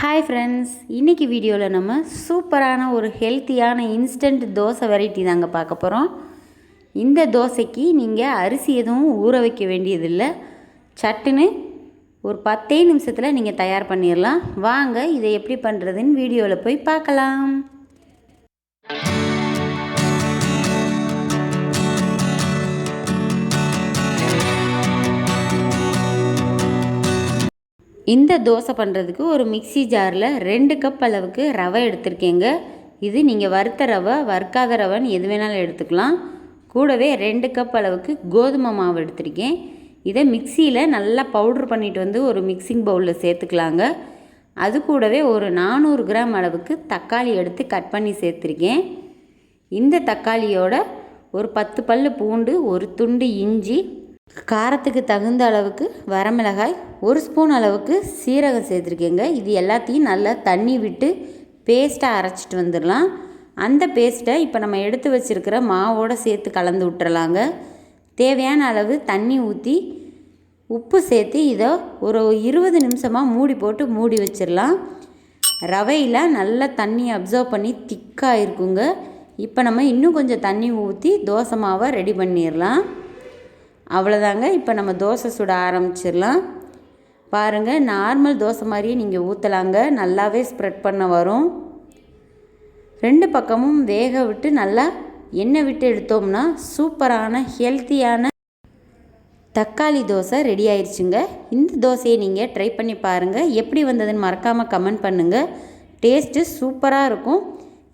Hi friends இன்றைக்கி வீடியோவில் நம்ம சூப்பரான ஒரு ஹெல்த்தியான இன்ஸ்டன்ட் தோசை வெரைட்டி தாங்க பார்க்க போகிறோம் இந்த தோசைக்கு நீங்கள் அரிசி எதுவும் ஊற வைக்க வேண்டியதில்லை. சட்டுன்னு ஒரு பத்தே நிமிஷத்தில் நீங்கள் தயார் பண்ணிடலாம் வாங்க இதை எப்படி பண்ணுறதுன்னு வீடியோவில் போய் பார்க்கலாம். இந்த தோசை பண்ணுறதுக்கு ஒரு மிக்ஸி ஜாரில் ரெண்டு கப் அளவுக்கு ரவை எடுத்திருக்கேங்க. இது நீங்கள் வறுத்த ரவை வறுக்காத ரவைன்னு எது வேணாலும் எடுத்துக்கலாம். கூடவே ரெண்டு கப் அளவுக்கு கோதுமை மாவு எடுத்திருக்கேன். இதை மிக்சியில் நல்லா பவுட்ரு பண்ணிட்டு வந்து ஒரு மிக்சிங் பவுலில் சேர்த்துக்கலாங்க. அது கூடவே ஒரு நானூறு கிராம் அளவுக்கு தக்காளி எடுத்து கட் பண்ணி சேர்த்துருக்கேன். இந்த தக்காளியோட ஒரு பத்து பல் பூண்டு ஒரு துண்டு இஞ்சி காரத்துக்கு தகுந்த அளவுக்கு வரமிளகாய் ஒரு ஸ்பூன் அளவுக்கு சீரகம் சேர்த்துருக்கேங்க. இது எல்லாத்தையும் நல்லா தண்ணி விட்டு பேஸ்ட்டாக அரைச்சிட்டு வந்துடலாம். அந்த பேஸ்ட்டை இப்போ நம்ம எடுத்து வச்சுருக்கிற மாவோடு சேர்த்து கலந்து விட்டுறலாங்க. தேவையான அளவு தண்ணி ஊற்றி உப்பு சேர்த்து இதை ஒரு இருபது நிமிஷமாக மூடி போட்டு மூடி வச்சிடலாம். ரவையில் நல்லா தண்ணி அப்சர்வ் பண்ணி திக்காக இருக்குங்க. இப்போ நம்ம இன்னும் கொஞ்சம் தண்ணி ஊற்றி தோசை மாவை ரெடி பண்ணிடலாம். அவ்வளோதாங்க இப்போ நம்ம தோசை சுட ஆரம்பிச்சிடலாம். பாருங்கள் நார்மல் தோசை மாதிரியே நீங்கள் ஊற்றலாங்க நல்லாவே ஸ்ப்ரெட் பண்ண வரும். ரெண்டு பக்கமும் வேக விட்டு நல்லா எண்ணெய் விட்டு எடுத்தோம்னா சூப்பரான ஹெல்த்தியான தக்காளி தோசை ரெடி ஆயிடுச்சுங்க இந்த தோசையை நீங்கள் ட்ரை பண்ணி பாருங்கள் எப்படி வந்ததுன்னு மறக்காமல் கமெண்ட் பண்ணுங்கள் டேஸ்ட்டு சூப்பராக இருக்கும்.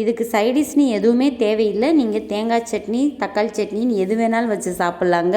இதுக்கு சைடிஷ்னு எதுவுமே தேவையில்லை. நீங்கள் தேங்காய் சட்னி தக்காளி சட்னின்னு எது வேணாலும் வச்சு சாப்பிட்லாங்க.